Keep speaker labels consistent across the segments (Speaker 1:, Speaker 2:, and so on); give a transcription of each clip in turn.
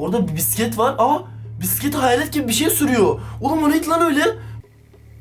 Speaker 1: Orada bir bisiklet var. Aa bisiklet hayalet gibi bir şey sürüyor. Oğlum o neydi lan öyle?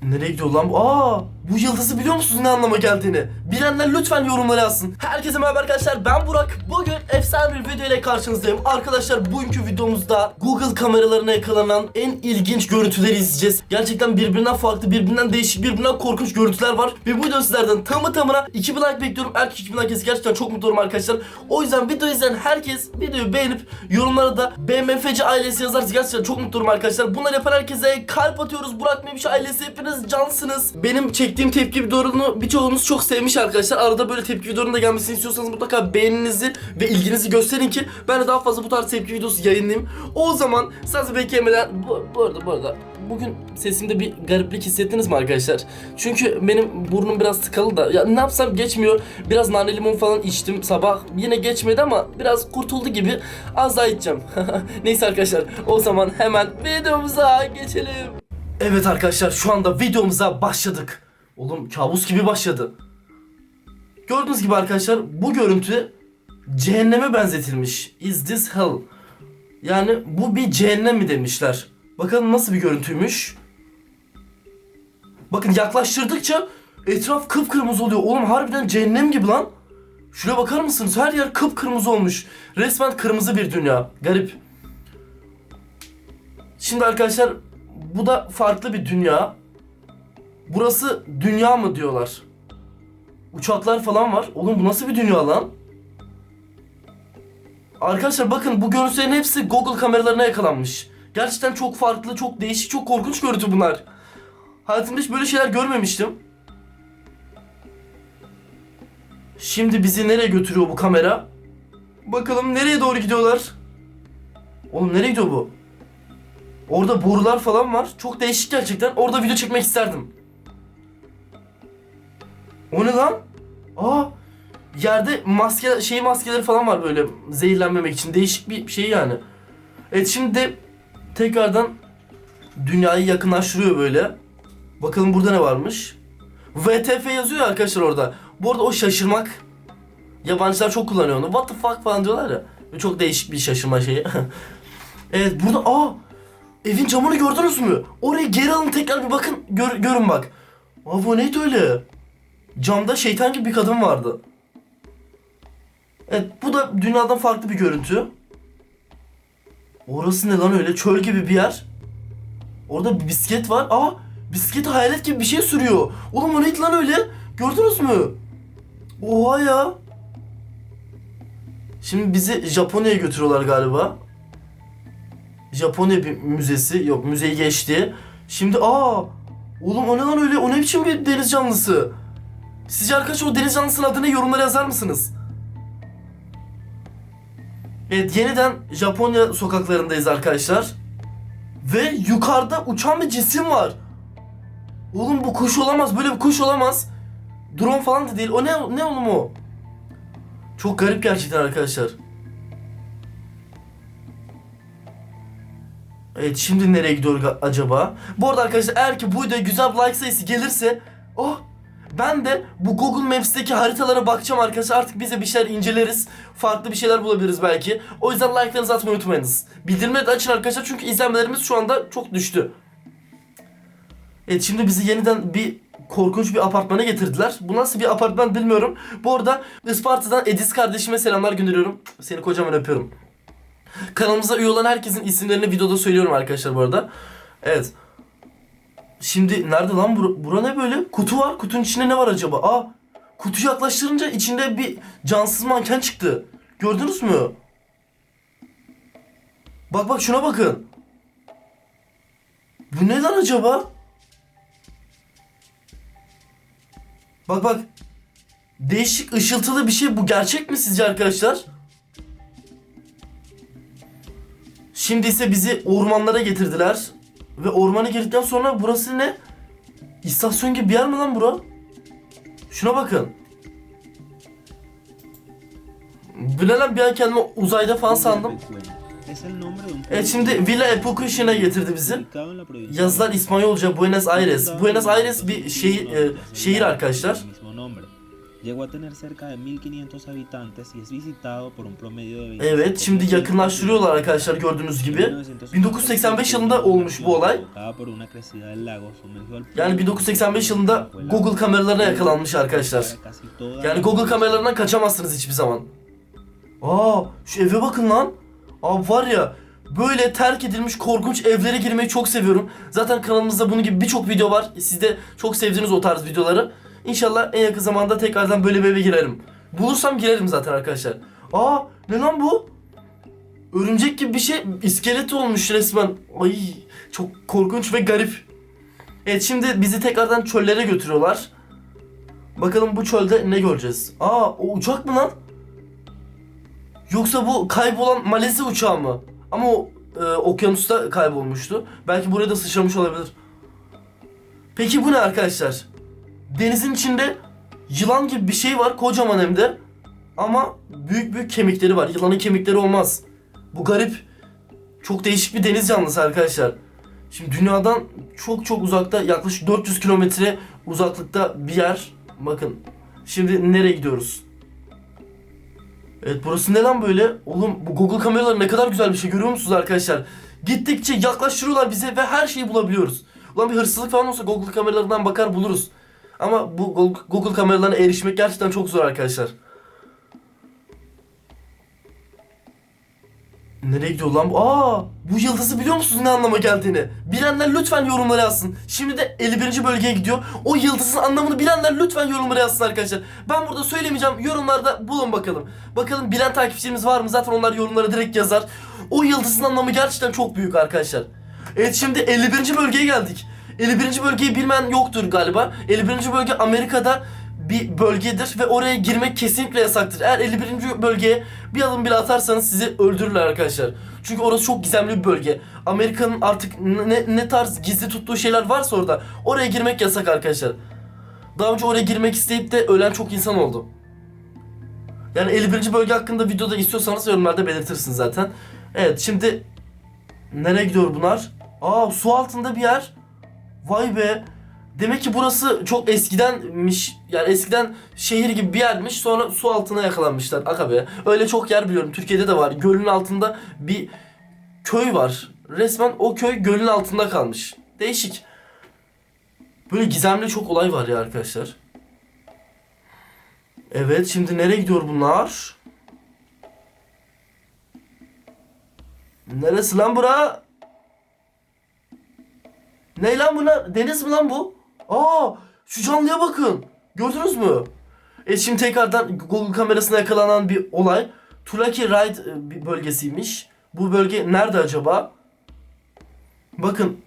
Speaker 1: Nereye gidiyor lan bu? Aa bu yıldızı biliyor musunuz ne anlama geldiğini? Bilenler lütfen yorumlara yazsın. Herkese merhaba arkadaşlar ben Burak. Bugün efsane bir video ile karşınızdayım. Arkadaşlar bugünkü videomuzda Google kameralarına yakalanan en ilginç görüntüleri izleyeceğiz. Gerçekten birbirinden farklı, birbirinden değişik, birbirinden korkunç görüntüler var. Ve bu videoda sizlerden tamı tamına 2000 like bekliyorum. Erkek 2000 like gerçekten çok mutlu olurum arkadaşlar. O yüzden video izleyen herkes videoyu beğenip yorumlara da BMFC ailesi yazarsa gerçekten çok mutlu olurum arkadaşlar. Bunları yapan herkese kalp atıyoruz. Burak Memiş ailesi hepiniz cansınız. Benim çektiğim tepki videolarını birçoğunuz çok sevmiş arkadaşlar. Arada böyle tepki videolarının da gelmesini istiyorsanız mutlaka beğeninizi ve ilginizi gösterin ki ben de daha fazla bu tarz tepki videosu yayınlayayım. O zaman sizi beklemeden bu arada bu arada bugün sesimde bir gariplik hissettiniz mi arkadaşlar? Çünkü benim burnum biraz tıkalı da ya ne yapsam geçmiyor. Biraz nane limon falan içtim sabah. Yine geçmedi ama biraz kurtuldu gibi. Az daha içeceğim. Neyse arkadaşlar o zaman hemen videomuza geçelim. Evet arkadaşlar şu anda videomuza başladık. Oğlum kabus gibi başladı. Gördüğünüz gibi arkadaşlar bu görüntü cehenneme benzetilmiş. Is this hell? Yani bu bir cehennem mi demişler. Bakalım nasıl bir görüntüymüş. Bakın yaklaştırdıkça etraf kıpkırmızı oluyor. Oğlum harbiden cehennem gibi lan. Şuraya bakar mısınız? Her yer kıpkırmızı olmuş. Resmen kırmızı bir dünya. Garip. Şimdi arkadaşlar bu da farklı bir dünya. Burası dünya mı diyorlar. Uçaklar falan var. Oğlum bu nasıl bir dünya lan? Arkadaşlar bakın bu görüntülerin hepsi Google kameralarına yakalanmış. Gerçekten çok farklı, çok değişik, çok korkunç görüntü bunlar. Hayatımda hiç böyle şeyler görmemiştim. Şimdi bizi nereye götürüyor bu kamera? Bakalım nereye doğru gidiyorlar? Oğlum nereye gidiyor bu? Orada borular falan var. Çok değişik gerçekten. Orada video çekmek isterdim. O ne lan? Aa! Yerde maske şey maskeleri falan var böyle zehirlenmemek için. Değişik bir şey yani. Evet şimdi tekrardan dünyayı yakınlaştırıyor böyle. Bakalım burada ne varmış? VTF yazıyor ya arkadaşlar orada. Bu arada o şaşırmak. Yabancılar çok kullanıyor onu. What the fuck falan diyorlar ya. Çok değişik bir şaşırma şeyi. evet burada aa evin camını gördünüz mü? Oraya geri alın tekrar bir bakın. Gör, görün bak. Abi o neydi öyle? Camda şeytan gibi bir kadın vardı. Evet bu da dünyadan farklı bir görüntü. Orası ne lan öyle çöl gibi bir yer. Orada bir bisiklet var. Aa bisiklet hayalet gibi bir şey sürüyor. Oğlum o neydi lan öyle? Gördünüz mü? Oha ya. Şimdi bizi Japonya'ya götürüyorlar galiba. Japonya bir müzesi. Yok müzeyi geçti. Şimdi aa Oğlum o ne lan öyle? O ne biçim bir deniz canlısı? Sizce arkadaşlar o deniz canlısının adını yorumlara yazar mısınız? Evet yeniden Japonya sokaklarındayız arkadaşlar. Ve yukarıda uçan bir cisim var. Oğlum bu kuş olamaz. Böyle bir kuş olamaz. Drone falan da değil. O ne ne oğlum o? Çok garip gerçekten arkadaşlar. Evet şimdi nereye gidiyor acaba? Bu arada arkadaşlar eğer ki bu videoya güzel bir like sayısı gelirse oh ben de bu Google Maps'teki haritalara bakacağım arkadaşlar. Artık bize bir şeyler inceleriz. Farklı bir şeyler bulabiliriz belki. O yüzden like'larınızı atmayı unutmayınız. Bildirimleri de açın arkadaşlar çünkü izlenmelerimiz şu anda çok düştü. Evet şimdi bizi yeniden bir korkunç bir apartmana getirdiler. Bu nasıl bir apartman bilmiyorum. Bu arada Isparta'dan Edis kardeşime selamlar gönderiyorum. Seni kocaman öpüyorum. Kanalımıza üye olan herkesin isimlerini videoda söylüyorum arkadaşlar bu arada. Evet. Şimdi nerede lan bura, bura ne böyle? Kutu var. Kutunun içinde ne var acaba? Aa, kutuyu yaklaştırınca içinde bir cansız manken çıktı. Gördünüz mü? Bak bak şuna bakın. Bu ne lan acaba? Bak bak. Değişik ışıltılı bir şey. Bu gerçek mi sizce arkadaşlar? Şimdi ise bizi ormanlara getirdiler. Ve ormana girdikten sonra burası ne? İstasyon gibi bir yer mi lan bura? Şuna bakın. Bu ne lan bir an kendimi uzayda falan sandım. Evet şimdi Villa Epocution'a getirdi bizi. Yazılar İspanyolca Buenos Aires. Buenos Aires bir şehir, e, şehir arkadaşlar.
Speaker 2: Llegó a tener cerca de 1500 habitantes y es visitado por un promedio de 25
Speaker 1: Evet şimdi yakınlaştırıyorlar arkadaşlar gördüğünüz gibi. 1985 yılında olmuş bu olay. Yani 1985 yılında Google kameralarına yakalanmış arkadaşlar. Yani Google kameralarından kaçamazsınız hiçbir zaman. Aa şu eve bakın lan. Aa var ya böyle terk edilmiş korkunç evlere girmeyi çok seviyorum. Zaten kanalımızda bunun gibi birçok video var. Siz de çok sevdiğiniz o tarz videoları. İnşallah en yakın zamanda tekrardan böyle bir eve girerim. Bulursam girerim zaten arkadaşlar. Aa ne lan bu? Örümcek gibi bir şey iskelet olmuş resmen. Ay çok korkunç ve garip. Evet şimdi bizi tekrardan çöllere götürüyorlar. Bakalım bu çölde ne göreceğiz? Aa o uçak mı lan? Yoksa bu kaybolan Malezya uçağı mı? Ama o e, okyanusta kaybolmuştu. Belki buraya da sıçramış olabilir. Peki bu ne arkadaşlar? Denizin içinde yılan gibi bir şey var kocaman hem de. Ama büyük büyük kemikleri var. Yılanın kemikleri olmaz. Bu garip. Çok değişik bir deniz canlısı arkadaşlar. Şimdi dünyadan çok çok uzakta yaklaşık 400 kilometre uzaklıkta bir yer. Bakın. Şimdi nereye gidiyoruz? Evet burası ne lan böyle? Oğlum bu Google kameraları ne kadar güzel bir şey görüyor musunuz arkadaşlar? Gittikçe yaklaştırıyorlar bize ve her şeyi bulabiliyoruz. Ulan bir hırsızlık falan olsa Google kameralarından bakar buluruz. Ama bu Google- kameralarına erişmek gerçekten çok zor arkadaşlar. Nereye gidiyor lan bu? Aa, bu yıldızı biliyor musunuz ne anlama geldiğini? Bilenler lütfen yorumlara yazsın. Şimdi de 51. bölgeye gidiyor. O yıldızın anlamını bilenler lütfen yorumlara yazsın arkadaşlar. Ben burada söylemeyeceğim. Yorumlarda bulun bakalım. Bakalım bilen takipçilerimiz var mı? Zaten onlar yorumlara direkt yazar. O yıldızın anlamı gerçekten çok büyük arkadaşlar. Evet şimdi 51. bölgeye geldik. 51. bölgeyi bilmeyen yoktur galiba. 51. bölge Amerika'da bir bölgedir ve oraya girmek kesinlikle yasaktır. Eğer 51. bölgeye bir adım bile atarsanız sizi öldürürler arkadaşlar. Çünkü orası çok gizemli bir bölge. Amerika'nın artık ne, ne tarz gizli tuttuğu şeyler varsa orada oraya girmek yasak arkadaşlar. Daha önce oraya girmek isteyip de ölen çok insan oldu. Yani 51. bölge hakkında videoda istiyorsanız yorumlarda belirtirsiniz zaten. Evet şimdi nereye gidiyor bunlar? Aa su altında bir yer. Vay be. Demek ki burası çok eskidenmiş. Yani eskiden şehir gibi bir yermiş. Sonra su altına yakalanmışlar. Aga be. Öyle çok yer biliyorum. Türkiye'de de var. Gölün altında bir köy var. Resmen o köy gölün altında kalmış. Değişik. Böyle gizemli çok olay var ya arkadaşlar. Evet şimdi nereye gidiyor bunlar? Neresi lan bura? Ne lan buna? Deniz mi lan bu? Aa, şu canlıya bakın. Gördünüz mü? E şimdi tekrardan Google kamerasına yakalanan bir olay. Tulaki Ride e, bölgesiymiş. Bu bölge nerede acaba? Bakın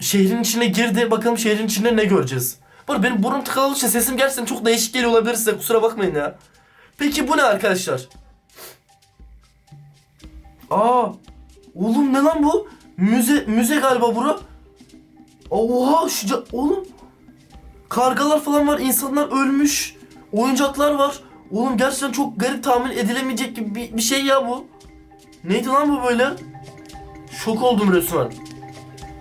Speaker 1: şehrin içine girdi. Bakalım şehrin içinde ne göreceğiz. Bu benim burnum tıkalı için sesim gerçekten çok değişik geliyor olabilir size. Kusura bakmayın ya. Peki bu ne arkadaşlar? Aa, oğlum ne lan bu? Müze müze galiba bura. Oha şu oğlum. Kargalar falan var, insanlar ölmüş. Oyuncaklar var. Oğlum gerçekten çok garip tahmin edilemeyecek gibi bir, bir şey ya bu. Neydi lan bu böyle? Şok oldum resmen.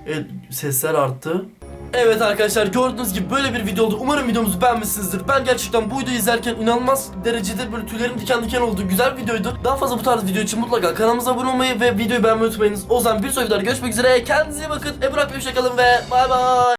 Speaker 1: Evet sesler arttı. Evet arkadaşlar gördüğünüz gibi böyle bir video oldu. Umarım videomuzu beğenmişsinizdir. Ben gerçekten bu videoyu izlerken inanılmaz derecede böyle tüylerim diken diken oldu. Güzel bir videoydu. Daha fazla bu tarz video için mutlaka kanalımıza abone olmayı ve videoyu beğenmeyi unutmayınız. O zaman bir sonraki videoda görüşmek üzere. Kendinize iyi bakın. Ebru Akbey hoşçakalın ve bay bay.